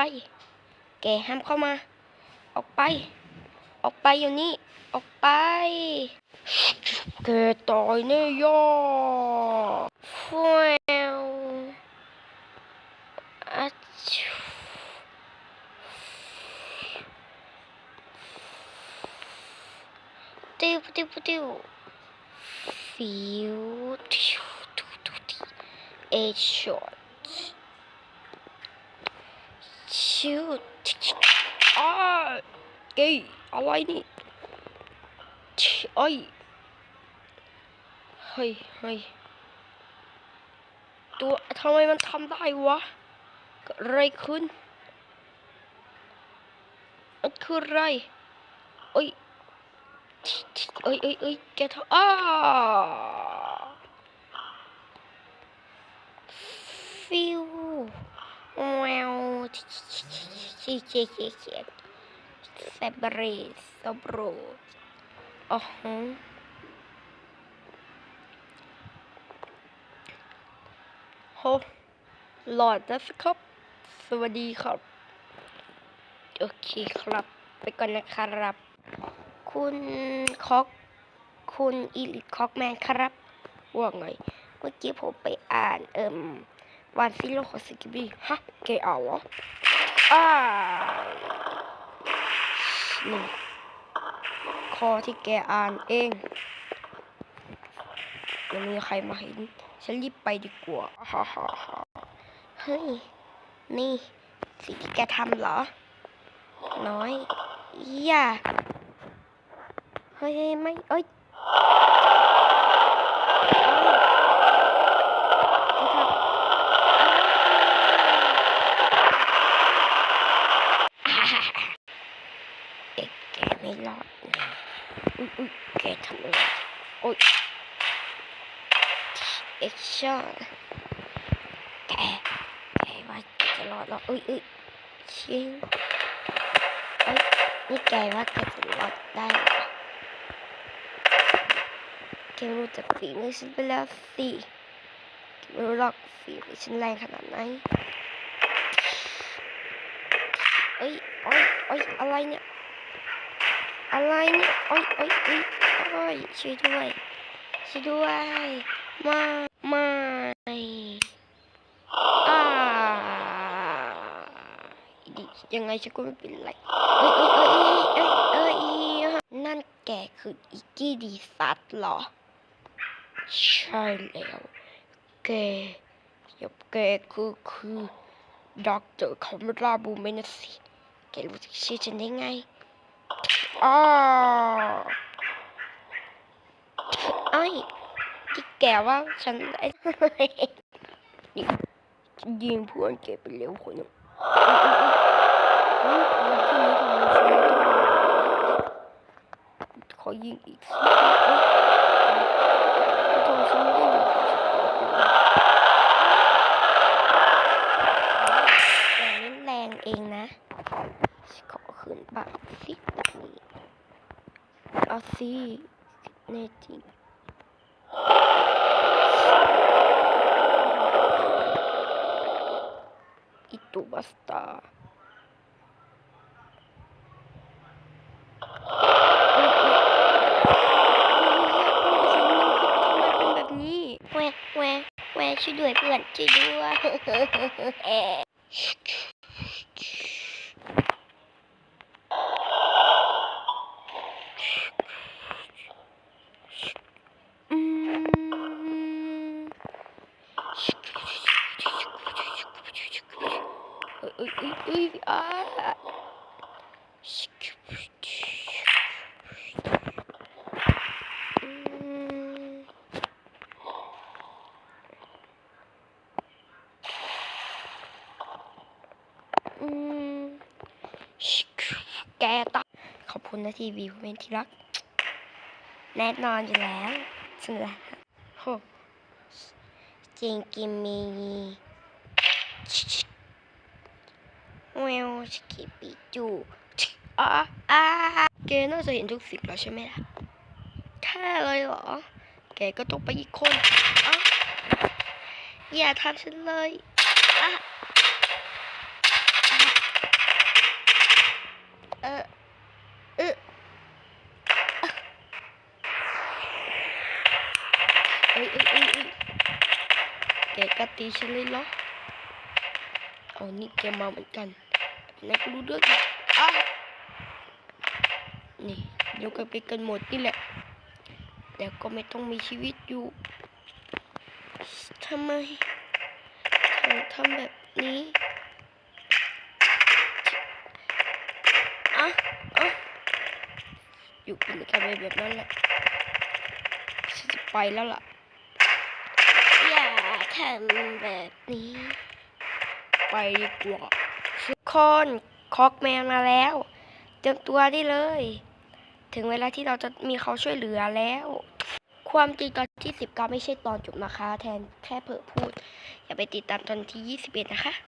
ไป แกห้ามเข้ามา ออกไป ออกไปอยู่นี่ ออกไป แกตายแน่ย่อฟวอะชิวติ้วติ้วติ้วฟิวติ้วติ้วติ้วติวเอช็อต ชิวอ้าเกยอะไรนี่ชิเอ้ยเฮ้ยเฮ้ยตัวทำไมมันทำได้วะอะไรขึ้นมันคืออะไรเอ้ยเอ้ยเอ้ยเอ้ยแกทำอ้าฟิววชิชิ ชิชิชิเซบรีสบรูอ๋อฮะโหลอดนะครับ สวัสดีครับ โอเคครับ ไปก่อนนะครับ คุณคอกคุณอีลิทคอกแมนครับว่าไงเมื่อกี้ผมไปอ่านเอิ่มวันซิโลของสกิบีฮะแกเอาเหรอ อ้านี่ข้อที่แกอ่านเองยังมีใครมาเห็น ฉันรีบไปดีกว่าฮ่าฮ่าฮ่าเฮ้ย นี่ สิ่งที่แกทำเหรอ น้อยอย่าเฮ้ยเฮ้ยไม่ เอ้ยเอ้ยไม่ทำอ่าเอ็กแก ไม่รอดน่อุ๊ยอุ๊ยแกทำอะไรโอ๊ยเอ็กช่อแกแกว่าจะรอดหรออุ้ยอุ้ยชิงเอ้ยนี่แกว่าแกจะรอดได้เหรอแกรู้จักฝีมือฉันไปแล้วสิแกไม่รู้หรอกฝีมือฉันแรงขนาดไหนเอ้ยโอ้ยโอ้ยอะไรเนี่ย อะไรเนี่ยโอ้ยโอ้ยโอ้ยโอ้ยช่วยด้วยช่วยด้วยไม่ไม่อ่ายังไงฉันก็ไม่เป็นไรเอ้ยเอ้ยเอ้ยเอ้ยเอ้ยนั่นแกคืออิกกี้ดีซัตเหรอ ใช่แล้วแกยับแกคือคือด็อกเตอร์คาเมราบูเมนสิแกรู้จักชื่อฉันได้ไง อ้อไอ้ที่แกว่าฉันได้นี่ยิงเพื่อนแกไปเร็วคนหนึงเฮ้ยเพื่อนที่นี่ทำไมฉันไม่ได้ขอยิงอีกสิเอ้ยทำไมฉันไม่ได้ยิงแต่เล่นแรงเองนะขอคืนบ้างสิแบบนี้เอาสิแน่จริง Itu basta. แบบนี้แหวะ แหวะแหวะช่วยด้วยเพื่อนช่วยด้วยแอะอืม เอ้ยเอ้ยเอ้ยเอ้ยอ่าอืมอืม แกตาขอบคุณนะทีวีผู้เป็นที่รัก แน่นอนอยู่แล้วฉันละโหจริงกิมมีแววสกิปิจูอ่าอ่าแกน่าจะเห็นทุกสิ่งแล้วใช่ไหมล่ะแค่เลยเหรอ แกก็ต้องไปอีกคนออย่าทำฉันเลยอะอะ เออเออเออเออเออเด็กกตีฉันเลยเหรอเอานี่แกมาเหมือนกันนายก็รู้เรื่องอะนี่ยกกันไปกันหมดนี่แหละแต่ก็ไม่ต้องมีชีวิตอยู่ทำไมถึงทำแบบนี้ อะอะอยู่กินกันไปแบบนั้นแหละฉันจะไปแล้วล่ะ อย่าทำแบบนี้ ไปดีกว่าทุกคนคอกแมนมาแล้ว เตรียมตัวได้เลย ถึงเวลาที่เราจะมีเขาช่วยเหลือแล้ว ความจริงตอนที่ 19 ไม่ใช่ตอนจบนะคะ แทนแค่เผลอพูด อย่าไปติดตามตอนที่ 21 นะคะ